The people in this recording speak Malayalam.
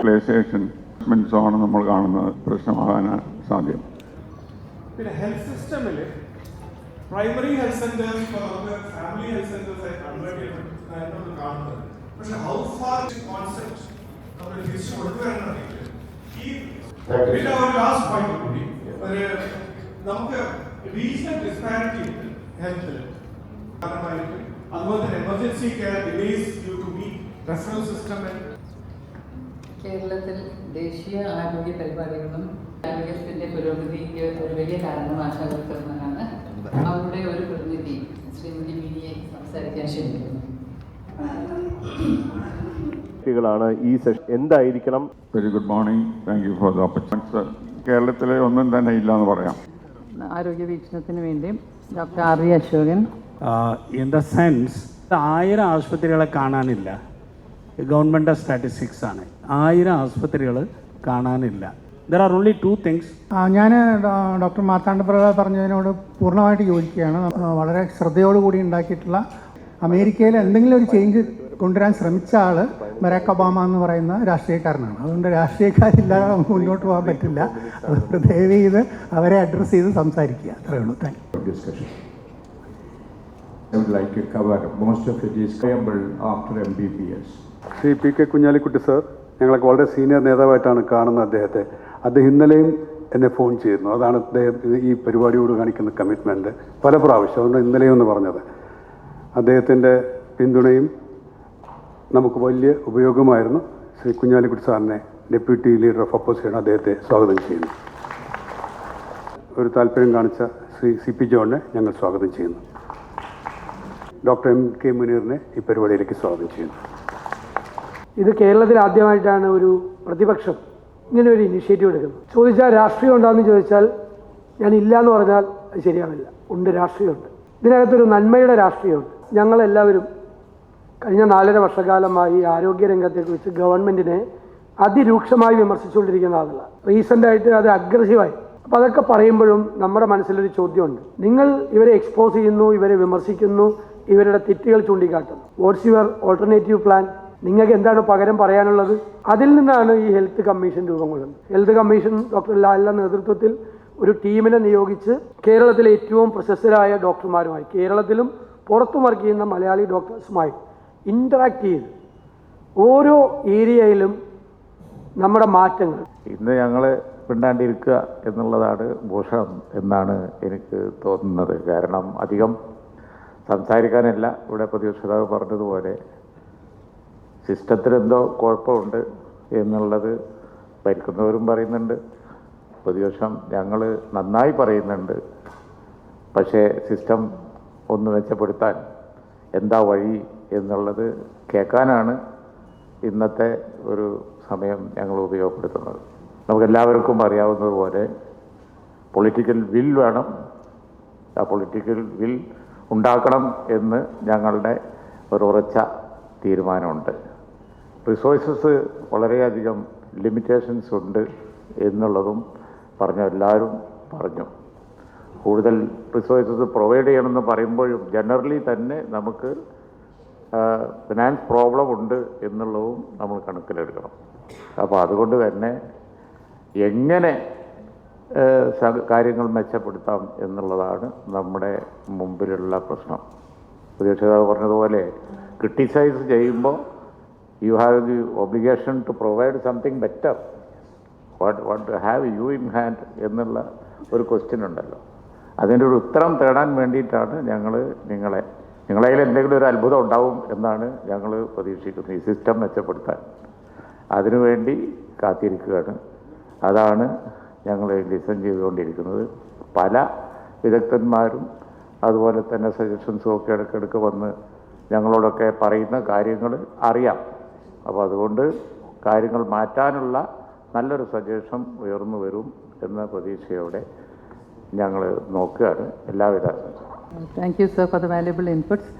യൂട്ടിലൈസേഷൻ ആണ് നമ്മൾ കാണുന്നത്. പ്രശ്നമാകാൻ സാധ്യം. പിന്നെ health സിസ്റ്റമിൽ primary health centres family health centres കാണുന്നത്. പക്ഷെ ഹൗ ഫാർ കോൺസെപ്റ്റ് നമ്മൾ തിരിച്ചു കൊണ്ടുവരണമെങ്കിൽ ഈ പിന്നെ ഒരു ലാസ്റ്റ് പോയിന്റ് കൂടി. ഒരു നമുക്ക് റീജിയണൽ ഡിസ്പാരിറ്റി ഹെൽത്തിൽ കാരണമായിരിക്കും അതുപോലെ തന്നെ emergency care delays due to meet referral system and കേരളത്തിൽ ദേശീയ ആരോഗ്യ പരിപാടികളും ആരോഗ്യത്തിന്റെ പുരോഗതിക്ക് ഒരു വലിയ കാരണം ആശാവർക്കർമാരാണ്. അവരുടെ ഒരു പ്രതിനിധി ശ്രീമതി മിനിയെ സംസാരിക്കാൻ ക്ഷണിക്കുന്നു ാണ് ഈ സെഷൻ എന്തായിരിക്കണം? Very good morning thank you for the opportunity കേരളത്തിലെ ഒന്നും തന്നെ ഇല്ല എന്ന് പറയാം. ആരോഗ്യ വീക്ഷണത്തിന് വേണ്ടി doctor R V Ashokan. In the sense ആയിരം ആശുപത്രികളെ കാണാനില്ല. ഗവൺമെന്റ് സ്റ്റാറ്റിസ്റ്റിക്സ് ആണ്. ആയിരം ആശുപത്രികൾ കാണാനില്ല. There are only two things ഞാൻ ഡോക്ടർ മാർത്താണ്ഡപ്രഭ പറഞ്ഞതിനോട് പൂർണമായിട്ട് യോജിക്കുകയാണ്. വളരെ ശ്രദ്ധയോടുകൂടി ഉണ്ടാക്കിയിട്ടുള്ള അമേരിക്കയിൽ എന്തെങ്കിലും ഒരു ചേഞ്ച് കൊണ്ടുവരാൻ ശ്രമിച്ച ആൾ ബരാക് ഒബാമ എന്ന് പറയുന്ന രാഷ്ട്രീയക്കാരനാണ്. അതുകൊണ്ട് രാഷ്ട്രീയക്കാരില്ലാതെ നമുക്ക് മുന്നോട്ട് പോകാൻ പറ്റില്ല. അതുകൊണ്ട് ദയവ് ചെയ്ത് അവരെ അഡ്രസ്സ് ചെയ്ത് സംസാരിക്കുക. അത്രയേ ഉള്ളൂ. Thank you. I would like to cover most of it is viable after MBBS. Shri P K Kunhalikutty sir ഞങ്ങളൊക്കെ വളരെ സീനിയർ നേതാവായിട്ടാണ് കാണുന്നത് അദ്ദേഹത്തെ. അദ്ദേഹം ഇന്നലെയും എന്നെ ഫോൺ ചെയ്യുന്നു. അതാണ് അദ്ദേഹം ഈ പരിപാടിയോട് കാണിക്കുന്ന കമ്മിറ്റ്മെന്റ് പല പ്രാവശ്യം അതുകൊണ്ട് ഇന്നലെയും എന്ന് പറഞ്ഞത്. അദ്ദേഹത്തിന്റെ പിന്തുണയും നമുക്ക് വലിയ ഉപയോഗമായിരുന്നു. ശ്രീ കുഞ്ഞാലിക്കുട്ടി സാറിനെ ഡെപ്യൂട്ടി ലീഡർ ഓഫ് ഒപ്പോസിഷൻ അദ്ദേഹത്തെ സ്വാഗതം ചെയ്യുന്നു. ഒരു താല്പര്യം കാണിച്ച ശ്രീ സി പി ജോണിനെ ഞങ്ങൾ സ്വാഗതം ചെയ്യുന്നു. ഡോക്ടർ എം കെ മുനീറിനെ ഈ പരിപാടിയിലേക്ക് സ്വാഗതം ചെയ്യുന്നു. ഇത് കേരളത്തിൽ ആദ്യമായിട്ടാണ് ഒരു പ്രതിപക്ഷം ഇങ്ങനെ ഒരു ഇനിഷ്യേറ്റീവ് എടുക്കുന്നത്. ചോദിച്ചാൽ രാഷ്ട്രീയം ഉണ്ടാകുന്ന ചോദിച്ചാൽ ഞാൻ ഇല്ല എന്ന് പറഞ്ഞാൽ അത് ശരിയാവില്ല. ഉണ്ട് രാഷ്ട്രീയമുണ്ട്. ഇതിനകത്തൊരു നന്മയുടെ രാഷ്ട്രീയമുണ്ട്. ഞങ്ങളെല്ലാവരും കഴിഞ്ഞ നാലര വർഷക്കാലമായി ആരോഗ്യ രംഗത്തെക്കുറിച്ച് ഗവൺമെന്റിനെ അതിരൂക്ഷമായി വിമർശിച്ചുകൊണ്ടിരിക്കുന്ന ആളുകളാണ് റീസെന്റായിട്ട് അത് അഗ്രസീവായി അപ്പോൾ അതൊക്കെ പറയുമ്പോഴും നമ്മുടെ മനസ്സിലൊരു ചോദ്യമുണ്ട്. നിങ്ങൾ ഇവരെ എക്സ്പോസ് ചെയ്യുന്നു ഇവരെ വിമർശിക്കുന്നു ഇവരുടെ തെറ്റുകൾ ചൂണ്ടിക്കാട്ടുന്നു. വാട്ട്സ് യുവർ ഓൾട്ടർനേറ്റീവ് പ്ലാൻ നിങ്ങൾക്ക് എന്താണ് പകരം പറയാനുള്ളത്? അതിൽ നിന്നാണ് ഈ ഹെൽത്ത് കമ്മീഷൻ രൂപം കൊള്ളുന്നത് ഹെൽത്ത് കമ്മീഷൻ ഡോക്ടർ ലാലിന്റെ നേതൃത്വത്തിൽ ഒരു ടീമിനെ നിയോഗിച്ച് കേരളത്തിലെ ഏറ്റവും പ്രശസ്തരായ ഡോക്ടർമാരുമായി കേരളത്തിലും പുറത്തു വർക്ക് ചെയ്യുന്ന മലയാളി ഡോക്ടേഴ്സുമായി ഇന്ററാക്ട് ചെയ്ത് ഓരോ ഏരിയയിലും നമ്മുടെ മാറ്റങ്ങൾ. ഇന്ന് ഞങ്ങൾ പിണ്ടാണ്ടിരിക്കുക എന്നുള്ളതാണ് മോശം എന്നാണ് എനിക്ക് തോന്നുന്നത്. കാരണം അധികം സംസാരിക്കാനല്ല. ഇവിടെ പ്രതിപക്ഷതാവ് പറഞ്ഞതുപോലെ സിസ്റ്റത്തിലെന്തോ കുഴപ്പമുണ്ട് എന്നുള്ളത് ഭരിക്കുന്നവരും പറയുന്നുണ്ട്. പ്രതിപക്ഷം ഞങ്ങൾ നന്നായി പറയുന്നുണ്ട്. പക്ഷേ സിസ്റ്റം ഒന്ന് മെച്ചപ്പെടുത്താൻ എന്താ വഴി എന്നുള്ളത് കേൾക്കാനാണ് ഇന്നത്തെ ഒരു സമയം ഞങ്ങൾ ഉപയോഗപ്പെടുത്തുന്നത്. നമുക്കെല്ലാവർക്കും അറിയാവുന്നതുപോലെ പൊളിറ്റിക്കൽ വിൽ വേണം. ആ പൊളിറ്റിക്കൽ വിൽ ഉണ്ടാക്കണം എന്ന് ഞങ്ങളുടെ ഒരു ഉറച്ച തീരുമാനമുണ്ട്. റിസോഴ്സസ് വളരെയധികം ലിമിറ്റേഷൻസ് ഉണ്ട് എന്നുള്ളതും പറഞ്ഞ എല്ലാവരും പറഞ്ഞു. കൂടുതൽ റിസോഴ്സസ് പ്രൊവൈഡ് ചെയ്യണമെന്ന് പറയുമ്പോഴും ജനറലി തന്നെ നമുക്ക് ഫിനാൻസ് പ്രോബ്ലം ഉണ്ട് എന്നുള്ളതും നമ്മൾ കണക്കിലെടുക്കണം. അപ്പോൾ അതുകൊണ്ട് തന്നെ എങ്ങനെ കാര്യങ്ങൾ മെച്ചപ്പെടുത്താം എന്നുള്ളതാണ് നമ്മുടെ മുമ്പിലുള്ള പ്രശ്നം. പ്രതീക്ഷിതാവ് പറഞ്ഞതുപോലെ ക്രിട്ടിസൈസ് ചെയ്യുമ്പോൾ you have the obligation to provide something better what what have you in hand എന്നുള്ള ഒരു ക്വസ്റ്റ്യൻ ഉണ്ടല്ലോ. അതിന്റെ ഒരു ഉത്തരം തേടാൻ വേണ്ടിയിട്ടാണ് ഞങ്ങൾ നിങ്ങളെ നിങ്ങളതിൽ എന്തെങ്കിലും ഒരു അത്ഭുതം ഉണ്ടാവും എന്നാണ് ഞങ്ങൾ പ്രതീക്ഷിക്കുന്നത് ഈ സിസ്റ്റം മെച്ചപ്പെടുത്താൻ. അതിനുവേണ്ടി കാത്തിരിക്കുകയാണ്. അതാണ് ഞങ്ങൾ ലിസൺ ചെയ്തുകൊണ്ടിരിക്കുന്നത്. പല വിദഗ്ധന്മാരും അതുപോലെ തന്നെ സജഷൻസും ഒക്കെ ഇടയ്ക്കിടയ്ക്ക് വന്ന് ഞങ്ങളോടൊക്കെ പറയുന്ന കാര്യങ്ങൾ അറിയാം. അപ്പോൾ അതുകൊണ്ട് കാര്യങ്ങൾ മാറ്റാനുള്ള നല്ലൊരു സജഷൻ ഉയർന്നു വരും എന്ന പ്രതീക്ഷയോടെ ഞങ്ങൾ നോക്കുകയാണ്. എല്ലാവിധ thank you sir for the valuable inputs